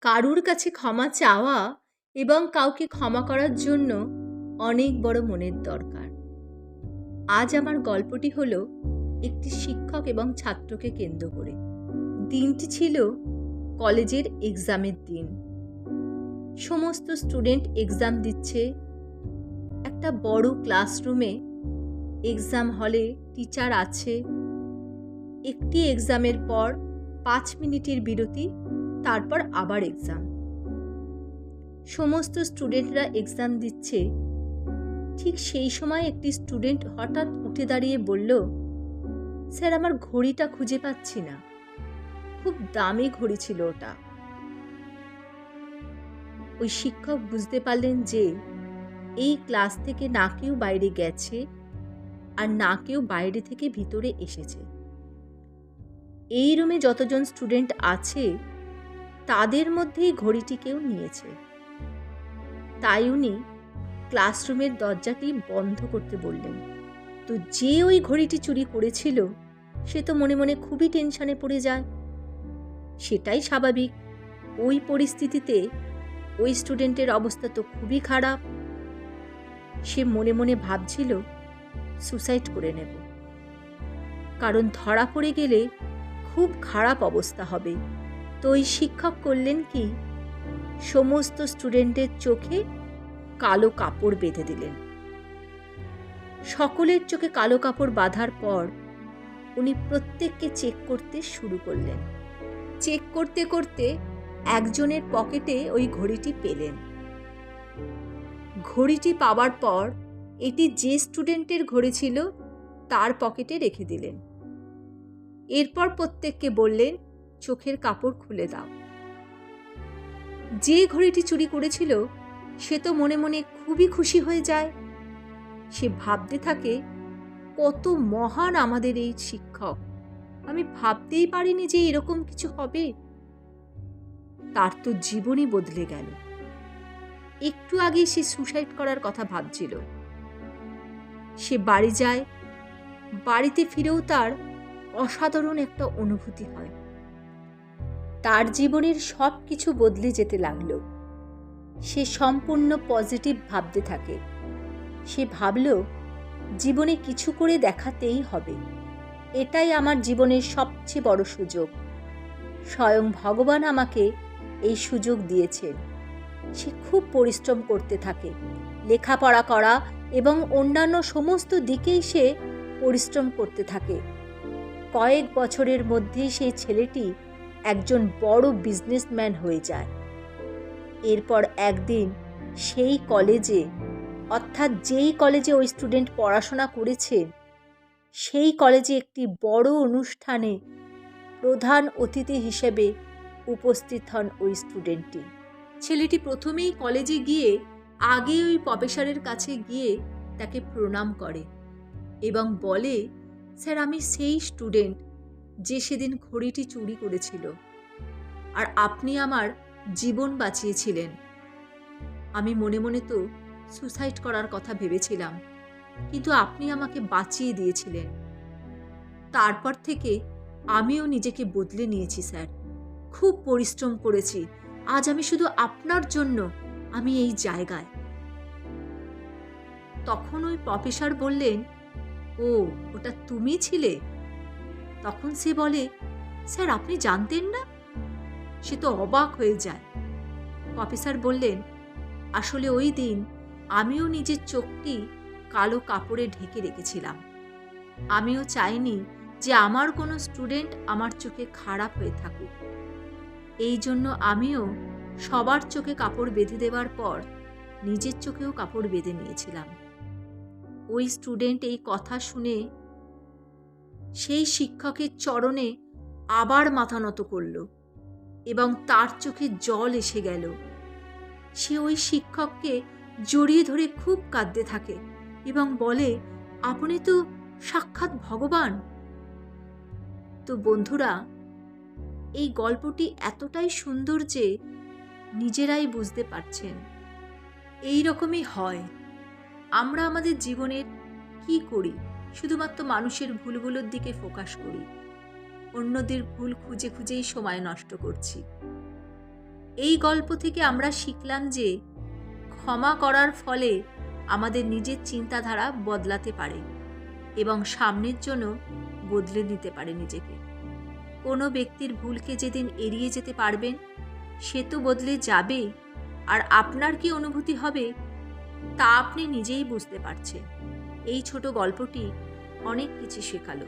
কারুর কাছে ক্ষমা চাওয়া এবং কাউকে ক্ষমা করার জন্য অনেক বড় মনের দরকার। আজ আমার গল্পটি হলো একটি শিক্ষক এবং ছাত্রকে কেন্দ্র করে। দিনটি ছিল কলেজের এক্সামের দিন। সমস্ত স্টুডেন্ট এক্সাম দিচ্ছে। একটা বড় ক্লাসরুমে এক্সাম হলে টিচার আছে। একটি এক্সামের পর পাঁচ মিনিটের বিরতি তারপর আবার এক্সাম সমস্ত স্টুডেন্টরা এক্সাম দিচ্ছে। ঠিক সেই সময় একটি স্টুডেন্ট হঠাৎ উঠে দাঁড়িয়ে বলল, স্যার, আমার ঘড়িটা খুঁজে পাচ্ছি না। খুব দামি ঘড়ি ছিল ওটা। ওই শিক্ষক বুঝতে পারলেন যে, এই ক্লাস থেকে না কেউ বাইরে গেছে আর না কেউ বাইরে থেকে ভিতরে এসেছে। এই রুমে যতজন স্টুডেন্ট আছে তাদের মধ্যেই ঘড়িটি কেউ নিয়েছে। তাই উনি ক্লাসরুমের দরজাটি বন্ধ করতে বললেন। তো যে ওই ঘড়িটি চুরি করেছিল, সে তো মনে মনে খুবই টেনশনে পড়ে যায়। সেটাই স্বাভাবিক। ওই পরিস্থিতিতে ওই স্টুডেন্টের অবস্থা তো খুবই খারাপ। সে মনে মনে ভাবছিল, সুসাইড করে নেব। কারণ ধরা পড়ে গেলে খুব খারাপ অবস্থা হবে। তো ওই শিক্ষক করলেন কি? সমস্ত স্টুডেন্টের চোখে কালো কাপড় বেঁধে দিলেন। সকলের চোখে কালো কাপড় বাঁধার পর উনি প্রত্যেককে চেক করতে শুরু করলেন। চেক করতে করতে একজনের পকেটে ওই ঘড়িটি পেলেন। ঘড়িটি পাওয়ার পর এটি যে স্টুডেন্টের ঘড়ি ছিল তার পকেটে রেখে দিলেন। এরপর প্রত্যেককে বললেন চোখের কাপড় খুলে দাও। যে ঘড়িটি চুরি করেছিল, সে তো মনে মনে খুবই খুশি হয়ে যায়। সে ভাবতে থাকে, কত মহান আমাদের এই শিক্ষক। আমি ভাবতেই পারিনি যে এরকম কিছু হবে। তার তো জীবনই বদলে গেল। একটু আগে সে সুসাইড করার কথা ভাবছিল। সে বাড়ি যায়, বাড়িতে ফিরেও তার অসাধারণ একটা অনুভূতি হয়। তার জীবনের সব কিছু বদলে যেতে লাগল। সে সম্পূর্ণ পজিটিভ ভাবতে থাকে। সে ভাবল, জীবনে কিছু করে দেখাতেই হবে। এটাই আমার জীবনের সবচেয়ে বড় সুযোগ। স্বয়ং ভগবান আমাকে এই সুযোগ দিয়েছেন। সে খুব পরিশ্রম করতে থাকে। লেখাপড়া করা এবং অন্যান্য সমস্ত দিকেই সে পরিশ্রম করতে থাকে। কয়েক বছরের মধ্যেই সেই ছেলেটি একজন বড় বিজনেসম্যান হয়ে যায়। এরপর একদিন সেই কলেজে অর্থাৎ যেই কলেজে ওই স্টুডেন্ট পড়াশোনা করেছেন সেই কলেজে একটি বড় অনুষ্ঠানে প্রধান অতিথি হিসেবে উপস্থিত হন ওই স্টুডেন্টটি ছেলেটি প্রথমেই কলেজে গিয়ে আগে ওই প্রফেসরের কাছে গিয়ে তাকে প্রণাম করে এবং বলে, স্যার, আমি সেই স্টুডেন্ট যে সেদিন ঘড়িটি চুরি করেছিল। আর আপনি আমার জীবন বাঁচিয়েছিলেন। আমি মনে মনে তো সুসাইড করার কথা ভেবেছিলাম, কিন্তু আপনি আমাকে বাঁচিয়ে দিয়েছিলেন। তারপর থেকে আমিও নিজেকে বদলে নিয়েছি, স্যার। খুব পরিশ্রম করেছি। আজ আমি শুধু আপনার জন্য আমি এই জায়গায়। তখন ওই প্রফেসর বললেন, ও, ওটা তুমি ছিলে? তখন সে বলে, স্যার, আপনি জানতেন না? সে তো অবাক হয়ে যায়। প্রফেসর বললেন, আসলে ওই দিন আমিও নিজের চোখটি কালো কাপড়ে ঢেকে রেখেছিলাম। আমিও চাইনি যে আমার কোনো স্টুডেন্ট আমার চোখে খারাপ হয়ে থাকুক। এই জন্য আমিও সবার চোখে কাপড় বেঁধে দেওয়ার পর নিজের চোখেও কাপড় বেঁধে নিয়েছিলাম। ওই স্টুডেন্ট এই কথা শুনে সেই শিক্ষকের চরণে আবার মাথা নত করল এবং তার চোখে জল এসে গেল। সে ওই শিক্ষককে জড়িয়ে ধরে খুব কাঁদতে থাকে এবং বলে, আপনি তো সাক্ষাৎ ভগবান। তো বন্ধুরা, এই গল্পটি এতটাই সুন্দর যে নিজেরাই বুঝতে পারছেন। এই রকমই হয়। আমরা আমাদের জীবনের কি করি? শুধুমাত্র মানুষের ভুলগুলোর দিকে ফোকাস করি। অন্যদের ভুল খুঁজে খুঁজেই সময় নষ্ট করছি। এই গল্প থেকে আমরা শিখলাম যে ক্ষমা করার ফলে আমাদের নিজের চিন্তাধারা বদলাতে পারে এবং সামনের জন্য বদলে নিতে পারে নিজেকে। কোনো ব্যক্তির ভুলকে যেদিন এড়িয়ে যেতে পারবেন, সে তো বদলে যাবে। আর আপনার কি অনুভূতি হবে, তা আপনি নিজেই বুঝতে পারছেন। এই ছোট গল্পটি অনেক কিছু শেখালো।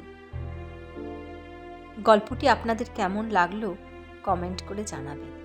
গল্পটি আপনাদের কেমন লাগল কমেন্ট করে জানাবেন।